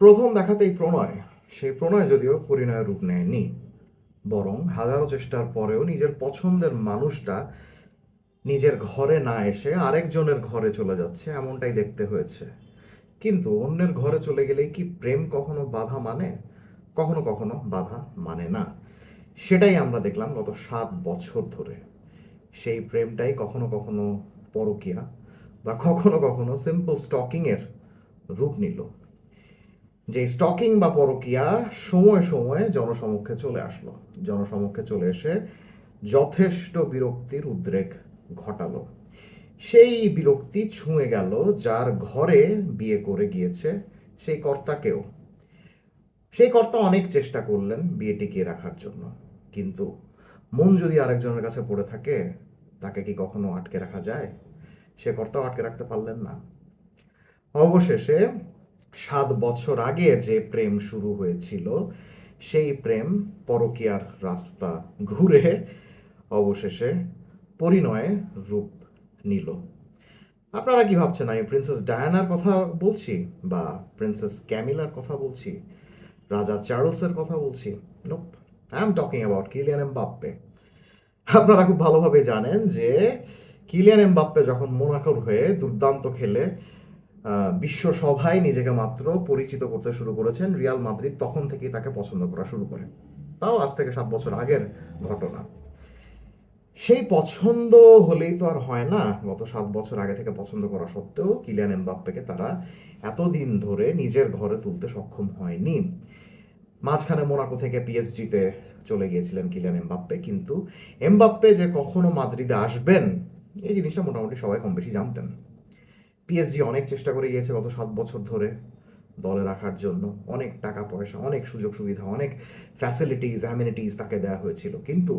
প্রথম দেখাতেই প্রণয় সেই প্রণয় যদিও পরিণয়ের রূপ নেয়নি, বরং হাজারো চেষ্টার পরেও নিজের পছন্দের মানুষটা নিজের ঘরে না এসে আরেকজনের ঘরে চলে যাচ্ছে, এমনটাই দেখতে হয়েছে। কিন্তু অন্যের ঘরে চলে গেলেই কি প্রেম কখনো বাধা মানে? কখনো কখনো বাধা মানে না। সেটাই আমরা দেখলাম গত সাত বছর ধরে। সেই প্রেমটাই কখনো কখনো পরকীয়া বা কখনো কখনো সিম্পল স্টকিংয়ের রূপ নিল। যে স্টকিং বা পরকীয়া সময় সময়ে জনসমক্ষে চলে আসলো। জনসমক্ষে চলে এসে যথেষ্ট বিরক্তির উদ্রেক ঘটালো। সেই বিরক্তি ছুঁয়ে গেল যার ঘরে বিয়ে করে গিয়েছে সেই কর্তাকেও। সেই কর্তা অনেক চেষ্টা করলেন বিয়ে টিকিয়ে রাখার জন্য। কিন্তু মন যদি আরেকজনের কাছে পড়ে থাকে, তাকে কি কখনো আটকে রাখা যায়? সে কর্তাও আটকে রাখতে পারলেন না। অবশেষে সাত বছর আগে যে প্রেম শুরু হয়েছিল, সেই প্রেম পরকীয়ার রাস্তা ঘুরে অবশেষে পরিণয়ে রূপ নিল। আপনারা কি ভাবছেন, আমি প্রিন্সেস ডায়ানার কথা বলছি বা প্রিন্সেস ক্যামিলার কথা বলছি? রাজা চার্লসের কথা বলছি? Nope I am talking about Kylian Mbappe আপনারা খুব ভালোভাবে জানেন যে কিলিয়ান এমবাপ্পে যখন মোনাকোর হয়ে দুর্দান্ত খেলে আহ, বিশ্ব সভায় নিজেকে মাত্র পরিচিত করতে শুরু করেছেন রিয়াল মাদ্রিদ তখন থেকেই তাকে পছন্দ করা শুরু করে। তাও আজ থেকে সাত বছর আগের ঘটনা। সেই পছন্দ হলেই তো আর হয় না। গত সাত বছর আগে থেকে পছন্দ করা সত্ত্বেও কিলিয়ান এমবাপ্পেকে তারা এতদিন ধরে নিজের ঘরে তুলতে সক্ষম হয়নি। মাঝখানে মোনাকো থেকে পিএসজিতে চলে গিয়েছিলেন কিলিয়ান এমবাপ্পে কিন্তু এমবাপ্পে যে কখনো মাদ্রিদে আসবেন এই জিনিসটা মোটামুটি সবাই কম বেশি জানতেন। পিএসজি অনেক চেষ্টা করে গিয়েছে গত সাত বছর ধরে দলে রাখার জন্য। অনেক টাকা পয়সা, অনেক সুযোগ সুবিধা, অনেক ফ্যাসিলিটিস অ্যামিনিটিস তাকে দেওয়া হয়েছিল। কিন্তু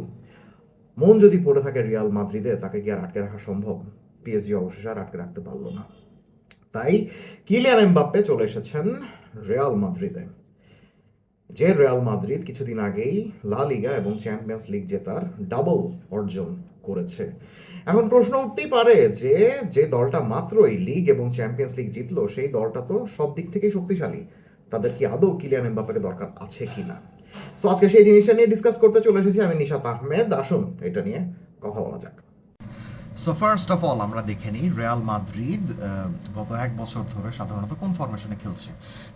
মন যদি পড়ে থাকে রিয়াল মাদ্রিদে তাকে কি আর আটকে রাখা সম্ভব? পিএসজি অবশেষে আর আটকে রাখতে পারল না। তাই কিলিয়ান এমবাপ্পে চলে এসেছেন রিয়াল মাদ্রিদে যে রিয়াল মাদ্রিদ কিছুদিন আগেই লা লিগা এবং চ্যাম্পিয়ন্স লিগ জেতার ডাবল অর্জন করেছে। এখন প্রশ্ন উঠতেই পারে যে যে দলটা মাত্রই লিগ এবং চ্যাম্পিয়ন্স লিগ জিতলো, সেই দলটা তো সব দিক থেকেই শক্তিশালী। তাদের কি আদৌ কিলিয়ান এমবাপ্পেকে দরকার আছে কি না? সো আজকে সেই জিনিসটা নিয়ে ডিসকাস করতে চলে এসেছি আমি নিশাত আহমেদ। আসুন, এটা নিয়ে কথা বলা যাক। সো ফার্স্ট অফ অল আমরা দেখে নিই রিয়াল মাদ্রিদ গত এক বছর ধরে সাধারণত কোন ফরমেশনে খেলছে?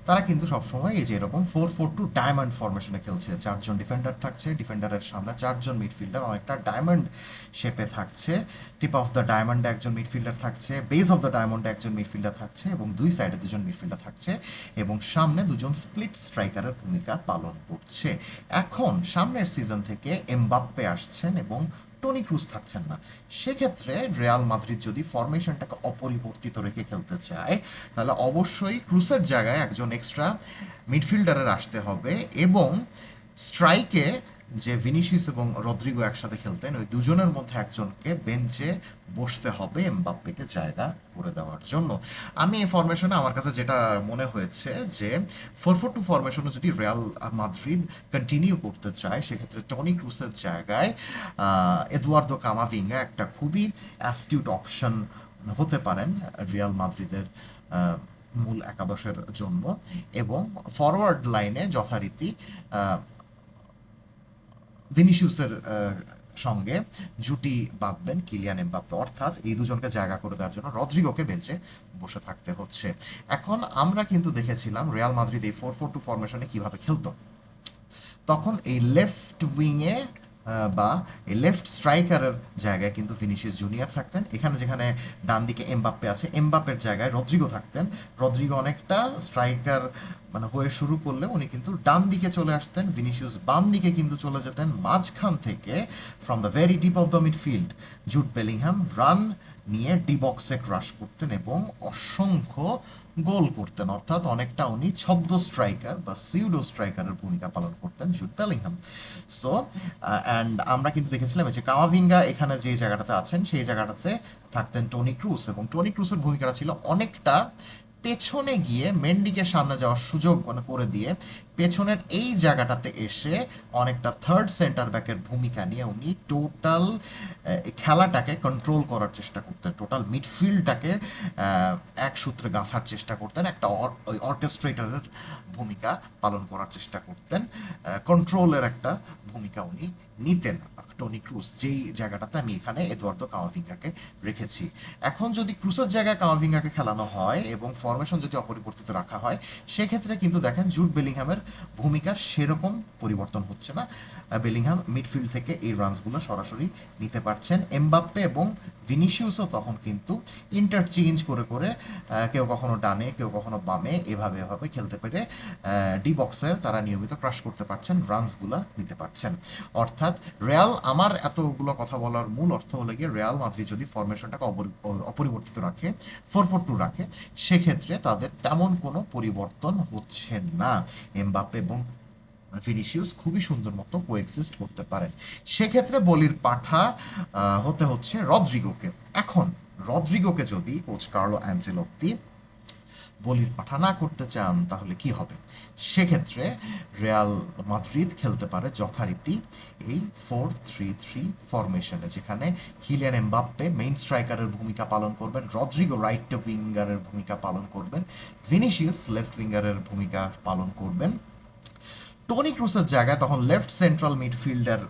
তারা কিন্তু সবসময় এই যে এরকম ফোর ফোর টু ডায়মন্ড ফরমেশনে খেলছে। চারজন ডিফেন্ডার থাকছে ডিফেন্ডারের সামনে চারজন মিডফিল্ডার অনেকটা ডায়মন্ড শেপে থাকছে। টিপ অফ দ্য ডায়মন্ডে একজন মিডফিল্ডার থাকছে বেস অফ দ্য ডায়মন্ডে একজন মিডফিল্ডার থাকছে এবং দুই সাইডে দুজন মিডফিল্ডার থাকছে এবং সামনে দুজন স্প্লিট স্ট্রাইকারের ভূমিকা পালন করছে। এখন সামনের সিজন থেকে এমবাপ্পে আসছেন এবং টনি ক্রুজ থাকছেন না। সেক্ষেত্রে রিয়াল মাদ্রিদ যদি ফরমেশনটাকে অপরিবর্তিত রেখে খেলতে চায়, তাহলে অবশ্যই ক্রুসের জায়গায় একজন এক্সট্রা মিডফিল্ডারের আসতে হবে এবং স্ট্রাইকে যে ভিনিসিয়াস এবং রদ্রিগো একসাথে খেলতেন, ওই দুজনের মধ্যে একজনকে বেঞ্চে বসতে হবে এমবাপ্পেকে জায়গা করে দেওয়ার জন্য। আমি এই ফরমেশনে আমার কাছে যেটা মনে হয়েছে যে ফোর ফোর টু ফরমেশনে যদি রিয়াল মাদ্রিদ কন্টিনিউ করতে চায়, সেক্ষেত্রে টনি ক্রুসের জায়গায় এদুয়ার্দো কামাভিঙ্গা একটা খুবই অ্যাস্টিউট অপশন হতে পারেন রিয়াল মাদ্রিদের মূল একাদশের জন্য। এবং ফরওয়ার্ড লাইনে যথারীতি ভিনিসিউসের সঙ্গে জুটি বাঁধবেন কিলিয়ান এমবাপ্পে। অর্থাৎ এই দুজনকে জায়গা করে দেওয়ার জন্য রদ্রিগোকে বেঞ্চে বসে থাকতে হচ্ছে। এখন আমরা কিন্তু দেখেছিলাম রিয়াল মাদ্রিদ এই ফোর ফোর টু ফরমেশনে কীভাবে খেলতো। তখন এই লেফট উইংয়ে বা এই লেফট স্ট্রাইকারের জায়গায় কিন্তু ফিনিশিয়াস জুনিয়র থাকতেন। এখানে যেখানে ডান দিকে এমবাপ্পে আছে, এমবাপ্পের জায়গায় রদ্রিগো থাকতেন। রদ্রিগো অনেকটা স্ট্রাইকার মানে হয়ে শুরু করলে উনি কিন্তু ডান দিকে চলে আসতেন ভিনিসিয়াস বাম দিকে কিন্তু চলে যেতেন, মাঝখান থেকে from the very deep of the midfield Jude Bellingham run নিয়ে ডি বক্সে ক্রাশ করতেন এবং অসংখ্য গোল করতেন। অর্থাৎ অনেকটা উনি ছদ্ম স্ট্রাইকার বা সিউডো স্ট্রাইকারের ভূমিকা পালন করতেন জুট বেলিংহাম। সো অ্যান্ড আমরা কিন্তু দেখেছিলাম যে কামাভিঙ্গা এখানে যে জায়গাটাতে আছেন, সেই জায়গাটাতে থাকতেন টনি ক্রুস এবং টনি ক্রুসের ভূমিকাটা ছিল অনেকটা পেছনে গিয়ে মেন্ডিকে সামনে যাওয়ার সুযোগ মানে করে দিয়ে পেছনের এই জায়গাটাতে এসে অনেকটা থার্ড সেন্টার ব্যাকের ভূমিকা নিয়ে উনি টোটাল খেলাটাকে কন্ট্রোল করার চেষ্টা করতেন। টোটাল মিডফিল্ডটাকে এক সূত্রে গাঁথার চেষ্টা করতেন, একটা অর্কেস্ট্রেটারের ভূমিকা পালন করার চেষ্টা করতেন। কন্ট্রোলের একটা ভূমিকা উনি নিতেন টনি ক্রুজ যেই জায়গাটাতে আমি এখানে এদওয়ার্দো কামাভিঙ্গাকে রেখেছি। এখন যদি ক্রুসের জায়গায় কামাভিঙ্গাকে খেলানো হয় এবং ফরমেশন যদি অপরিবর্তিত রাখা হয়, সেক্ষেত্রে কিন্তু দেখেন জুট বেলিংহামের ভূমিকার সেরকম পরিবর্তন হচ্ছে না। বেলিংহাম মিডফিল্ড থেকে এই রানসগুলো সরাসরি নিতে পারছেন। এমবাপ্পে এবং ভিনিসিউসও তখন কিন্তু ইন্টারচেঞ্জ করে করে কেউ কখনো ডানে, কেউ কখনো বামে, এভাবে এভাবে খেলতে পেরে ডি বক্সে তারা নিয়মিত ক্রাশ করতে পারছেন রানসগুলো নিতে পারছেন। অর্থাৎ রিয়াল আমার এতগুলো কথা বলার মূল অর্থ হলো গিয়ে রিয়াল মাদ্রিদ যদি ফরমেশনটাকে অপরিবর্তিত রাখে ফোর ফোর টু রাখে, সেক্ষেত্রে তাদের তেমন কোনো পরিবর্তন হচ্ছে না। এমবাপে এবং ফিনিশিয়াস খুবই সুন্দর মতো কোএক্সিস্ট করতে পারেন। সেক্ষেত্রে বলির পাঠা হতে হচ্ছে রদ্রিগোকে। এখন রদ্রিগোকে যদি কোচ কার্লো অ্যাঞ্জেলোত্তি বলির পাঠা না করতে চান, তাহলে কি হবে? সেক্ষেত্রে রিয়াল মাদ্রিদ খেলতে পারে যথারীতি এই ফোর থ্রি থ্রি ফরমেশনে যেখানে হিলিয়ান এমবাপ্পে মেইন স্ট্রাইকারের ভূমিকা পালন করবেন রদ্রিগো রাইট উইঙ্গারের ভূমিকা পালন করবেন, ভিনিসিয়াস লেফট উইঙ্গারের ভূমিকা পালন করবেন। টনি ক্রুসের জায়গায় তখন লেফট সেন্ট্রাল মিডফিল্ডার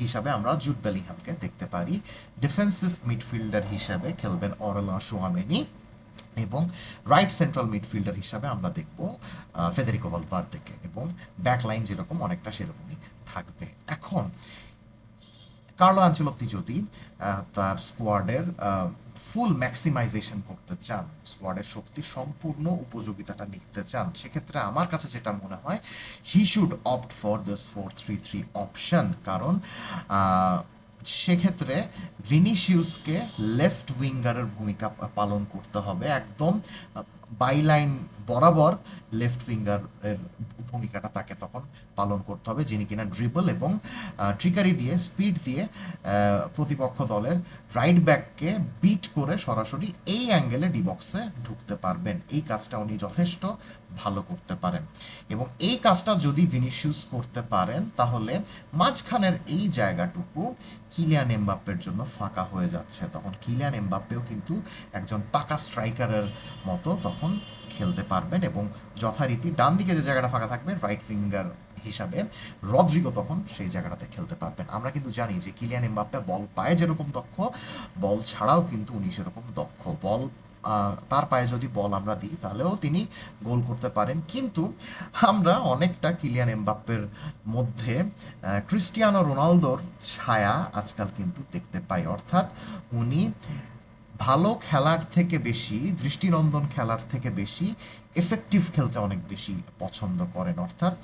হিসাবে আমরা জুট বেলিংহামকে দেখতে পারি। ডিফেন্সিভ মিডফিল্ডার হিসাবে খেলবেন অরলা সোয়ামেনি এবং রাইট সেন্ট্রাল মিডফিল্ডার হিসাবে আমরা দেখব ফেদেরিকো ভালভার্দেকে এবং ব্যাক লাইন যেরকম অনেকটা সেরকমই থাকবে। এখন কার্লো আঞ্চলত্তি যদি তার স্কোয়াডের ফুল ম্যাক্সিমাইজেশন করতে চান স্কোয়াডের শক্তি সম্পূর্ণ উপযোগিতাটা নিতে চান, সেক্ষেত্রে আমার কাছে যেটা মনে হয় he should opt for this four three three option কারণ সেক্ষেত্রে ভিনিসিউসকে লেফট উইঙ্গারের ভূমিকা পালন করতে হবে একদম বাইলাইন বরাবর লেফট উইঙ্গারের ভূমিকাটা তাকে তখন পালন করতে হবে, যিনি কিনা ড্রিবল এবং ট্রিকারি দিয়ে স্পিড দিয়ে প্রতিপক্ষ দলের রাইট ব্যাককে বিট করে সরাসরি এই অ্যাঙ্গেলে ডিবক্সে ঢুকতে পারবেন। এই কাজটা উনি যথেষ্ট ভালো করতে পারেন। এবং এই কাজটা যদি ভিনিসিয়াস করতে পারেন, তাহলে মাঝখানের এই জায়গাটুকু কিলিয়ান এমবাপ্পের জন্য ফাঁকা হয়ে যাচ্ছে। তখন কিলিয়ান এমবাপ্পেও কিন্তু একজন পাকা স্ট্রাইকারের মতো তখন খেলতে পারবেন এবং যথারীতি ডান দিকে যে জায়গাটা ফাঁকা থাকবে রাইট ফিঙ্গার হিসাবে রদ্রিগো তখন সেই জায়গাটাতে খেলতে পারবেন। আমরা কিন্তু জানি যে কিলিয়ান এমবাপ্পে বল পায়ে যেরকম দক্ষ, বল ছাড়াও কিন্তু উনি সেরকম দক্ষ। বল তার পায়ে যদি বল আমরা দিই, তাহলেও তিনি গোল করতে পারেন। কিন্তু আমরা অনেকটা কিলিয়ান এমবাপ্পের মধ্যে ক্রিস্টিয়ানো রোনালদোর ছায়া আজকাল কিন্তু দেখতে পাই। অর্থাৎ উনি ভালো খেলার থেকে বেশি, দৃষ্টিনন্দন খেলার থেকে বেশি এফেক্টিভ খেলতে অনেক বেশি পছন্দ করেন। অর্থাৎ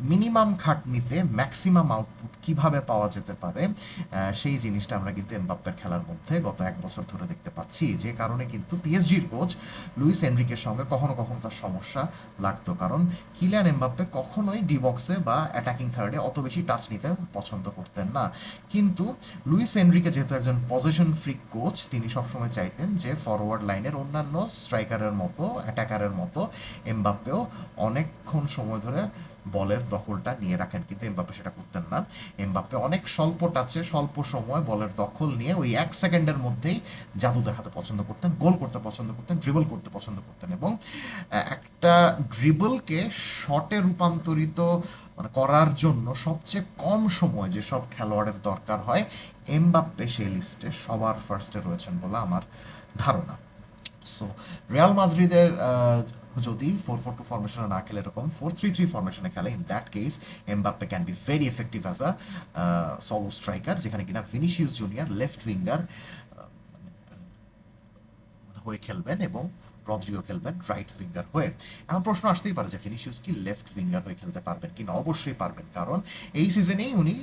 মিনিমাম খাটনিতে ম্যাক্সিমাম আউটপুট কীভাবে পাওয়া যেতে পারে সেই জিনিসটা আমরা কিন্তু এমবাপ্পের খেলার মধ্যে গত এক বছর ধরে দেখতে পাচ্ছি। যে কারণে কিন্তু পিএসজির কোচ লুইস এনরিকের সঙ্গে কখনো কখনো তার সমস্যা লাগতো। কারণ, কিলিয়ান এমবাপ্পে কখনোই ডি বক্সে বা অ্যাটাকিং থার্ডে অত বেশি টাচ নিতে পছন্দ করতেন না। কিন্তু, লুইস এনরিকে যেহেতু একজন পজিশন ফ্রিক কোচ তিনি সবসময় চাইতেন যে ফরওয়ার্ড লাইনের অন্যান্য স্ট্রাইকারের মতো অ্যাটাকারের মতো এমবাপ্পেও অনেকক্ষণ সময় ধরে বলের দখলটা নিয়ে রাখেন, কিন্তু এমবাপ্পে সেটা করতেন না। এমবাপ্পে অনেক স্বল্প টাচে স্বল্প সময় বলের দখল নিয়ে ওই এক সেকেন্ডের মধ্যেই জাদু দেখাতে পছন্দ করতেন, গোল করতে পছন্দ করতেন ড্রিবল করতে পছন্দ করতেন এবং একটা ড্রিবলকে শটে রূপান্তরিত মানে করার জন্য সবচেয়ে কম সময় যেসব খেলোয়াড়ের দরকার হয়, এমবাপ্পে সেই লিস্টে সবার ফার্স্টে রয়েছেন বলে আমার ধারণা। সো রিয়াল মাদ্রিদের যদি ফোর ফোর টু ফরমেশনে না খেলে এরকম ফোর থ্রি থ্রি ফরমেশনে খেলে in that case Mbappe can be very effective as a solo striker যেখানে কিনা ভিনিসিয়াস জুনিয়র লেফট উইঙ্গার হয়ে খেলবেন এবং রদ্রিও খেলবেন রাইট ফিঙ্গার হয়ে। এখন প্রশ্ন আসতেই পারে যে ফিনিশিয়াস কি লেফট ফিঙ্গার হয়ে খেলতে পারবেন কিনা? অবশ্যই পারবেন, কারণ এই সিজনেই উনি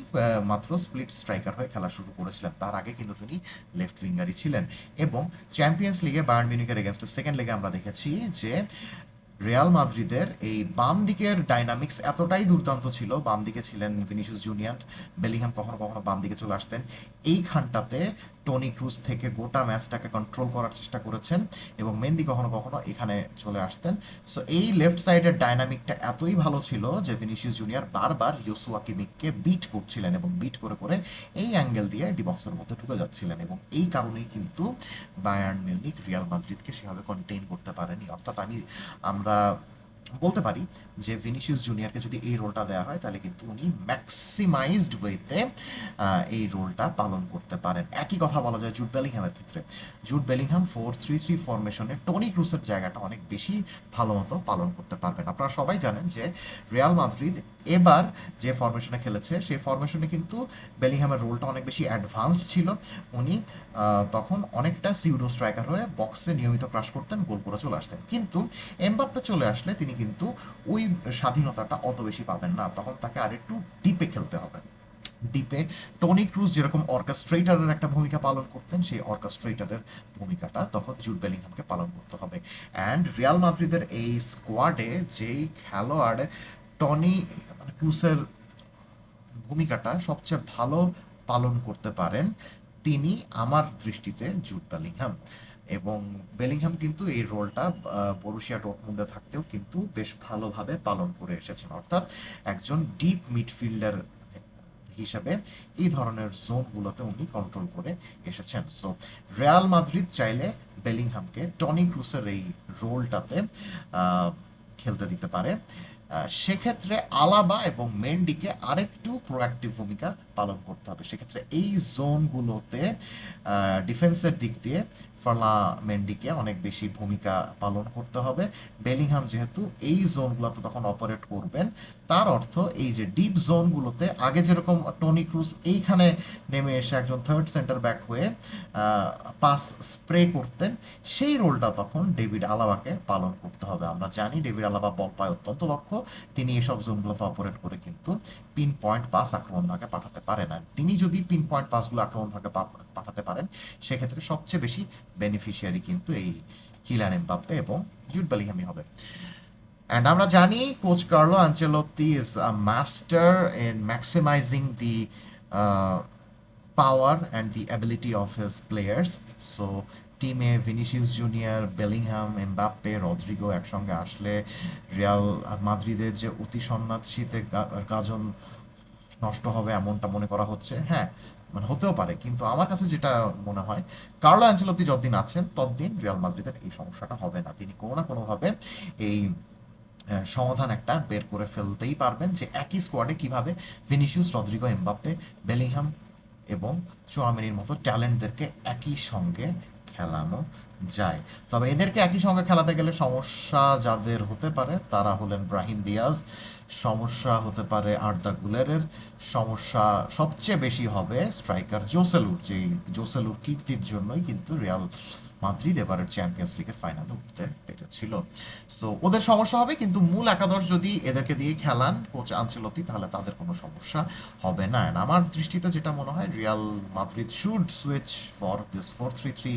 মাত্র স্প্লিট স্ট্রাইকার হয়ে খেলা শুরু করেছিলেন। তার আগে কিন্তু তিনি লেফট ফিঙ্গারই ছিলেন। এবং চ্যাম্পিয়ন্স লিগে বায়ার্ন মিউনিকের এগেনস্ট সেকেন্ড লিগে আমরা দেখেছি যে রিয়াল মাদ্রিদের এই বাম দিকের ডাইনামিক্স এতটাই দুর্দান্ত ছিল। বাম দিকে ছিলেন ভিনিসিয়াস জুনিয়র বেলিংহাম কখনো কখনো বাম দিকে চলে আসতেন। এইখানটাতে টনি ক্রুজ থেকে গোটা ম্যাচটাকে কন্ট্রোল করার চেষ্টা করেছেন এবং মেন্দি কখনো কখনো এখানে চলে আসতেন। সো এই লেফট সাইডের ডাইনামিকটা এতই ভালো ছিল যে ভিনিসিয়াস জুনিয়র বারবার ইউসুয়া কিমিককে বিট করছিলেন এবং বিট করে করে এই অ্যাঙ্গেল দিয়ে ডিবক্সের মধ্যে ঢুকে যাচ্ছিলেন এবং এই কারণেই কিন্তু বায়ার্ন মিউনিক রিয়াল মাদ্রিদকে সেভাবে কন্টেইন করতে পারেনি। অর্থাৎ আমি, আমরা বলতে পারি যে ভিনিসিয়াস জুনিয়রকে যদি এই রোলটা দেওয়া হয়, তাহলে কিন্তু উনি ম্যাক্সিমাইজড ওয়েতে এই রোলটা পালন করতে পারেন। একই কথা বলা যায় জুট বেলিংহামের ক্ষেত্রে। Jude Bellingham four three three ফরমেশনে Toni ক্রুসের জায়গাটা অনেক বেশি ভালো মতো পালন করতে পারবেন। আপনারা সবাই জানেন যে রিয়াল মাদ্রিদ এবার যে ফরমেশনে খেলেছে, সেই ফরমেশনে কিন্তু বেলিংহামের রোলটা অনেক বেশি অ্যাডভান্সড ছিল। উনি তখন অনেকটা সিউডো স্ট্রাইকার হয়ে বক্সে নিয়মিত ক্রাশ করতেন, গোল করে চলে আসতেন। কিন্তু এমবাপ্পে চলে আসলে তিনি কিন্তু ওই স্বাধীনতাটা অত বেশি পাবেন না। তখন তাকে আরেকটু ডিপে খেলতে হবে। ডিপে টনি ক্রুজ যেরকম অর্কেস্ট্রেটারের একটা ভূমিকা পালন করতেন, সেই অর্কেস্ট্রেটারের ভূমিকাটা তখন জুট বেলিংহামকে পালন করতে হবে। অ্যান্ড রিয়াল মাদ্রিদের এই স্কোয়াডে যেই খেলোয়াড় টনি মানে ক্রুসের ভূমিকাটা সবচেয়ে ভালো পালন করতে পারেন, তিনি আমার দৃষ্টিতে জুট বেলিংহাম। এবং বেলিংহাম কিন্তু এই রোলটা বরুশিয়া ডটমুন্ডে থাকতেও কিন্তু বেশ ভালোভাবে পালন করে এসেছেন। অর্থাৎ একজন ডিপ মিডফিল্ডার হিসাবে এই ধরনের জোনগুলোতে উনি কন্ট্রোল করে এসেছেন। সো রিয়াল মাদ্রিদ চাইলে বেলিংহামকে টনি ক্রুসের এই রোলটাতে খেলতে দিতে পারে। সেক্ষেত্রে আলাবা এবং মেন্ডিকে আরেকটু প্রোঅ্যাক্টিভ ভূমিকা পালন করতে হবে। সেক্ষেত্রে এই জোনগুলোতে ডিফেন্সের দিক দিয়ে ফার্লা মেন্ডিকে অনেক বেশি ভূমিকা পালন করতে হবে। বেলিংহাম যেহেতু এই জোনগুলোতে তখন অপারেট করবেন, তার অর্থ এই যে ডিপ জোনগুলোতে আগে যেরকম টনি ক্রুজ এইখানে নেমে এসে একজন থার্ড সেন্টার ব্যাক হয়ে পাস স্প্রে করতেন, সেই রোলটা তখন ডেভিড আলাবাকে পালন করতে হবে। আমরা জানি ডেভিড আলাবা বল পায় অত্যন্ত দক্ষ, তিনি এসব জোনগুলোতে অপারেট করে কিন্তু পিন পয়েন্ট পাস আক্রমণ ভাগে পাঠাতে পারে না তিনি যদি পিন পয়েন্ট পাসগুলো আক্রমণ ভাগে পাঠাতে পারেন, সেক্ষেত্রে সবচেয়ে বেশি বেনিফিশিয়ারি কিন্তু এই কিলান এমবাপ্পে এবং জুট বেলিংহামই হবে অ্যান্ড আমরা জানি coach Carlo Ancelotti is a master in maximising the power and the ability of his players so টিমে Vinicius junior Bellingham Mbappe Rodrigo একসঙ্গে আসলে রিয়াল মাদ্রিদের যে অতি সন্ন্যাসীতে গাজন নষ্ট হবে এমনটা মনে করা হচ্ছে হ্যাঁ মানে হতেও পারে, কিন্তু আমার কাছে যেটা মনে হয়, কার্লো অ্যাঞ্চেলত্তি যতদিন আছেন, ততদিন রিয়াল মাদ্রিদের এই সমস্যাটা হবে না। তিনি কোনো না কোনোভাবে এই সমাধান একটা বের করে ফেলতেই পারবেন যে একই স্কোয়াডে কীভাবে ভিনিসিউস রদ্রিগো এমবাপ্পে বেলিহাম এবং চুয়ামিনির মতো ট্যালেন্টদেরকে একই সঙ্গে খেলানো যায়। তবে এদেরকে একই সঙ্গে খেলাতে গেলে সমস্যা যাদের হতে পারে, তারা হলেন ব্রাহিম দিয়াজ। সমস্যা হতে পারে আর্দা গুলেরের। সমস্যা সবচেয়ে বেশি হবে স্ট্রাইকার জোসেলুর, যেই জোসেলুর কীর্তির জন্যই কিন্তু রিয়াল মাদ্রিদ এবারের চ্যাম্পিয়ন্স লিগের ফাইনালে উঠতে পেরেছিল। সো ওদের সমস্যা হবে, কিন্তু মূল একাদশ যদি এদেরকে দিয়ে খেলান কোচ আঞ্চলতি তাহলে তাদের কোনো সমস্যা হবে না। আমার দৃষ্টিতে যেটা মনে হয় Real Madrid should switch for this four three three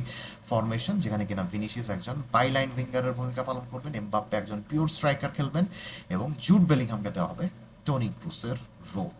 formation যেখানে কিনা ভিনিসিয়াস একজন বাইলাইন উইঙ্গারের ভূমিকা পালন করবেন এমবাপ্পে একজন পিওর স্ট্রাইকার খেলবেন, এবং জুট বেলিংহামকে দেওয়া হবে টনি ক্রুসের রোল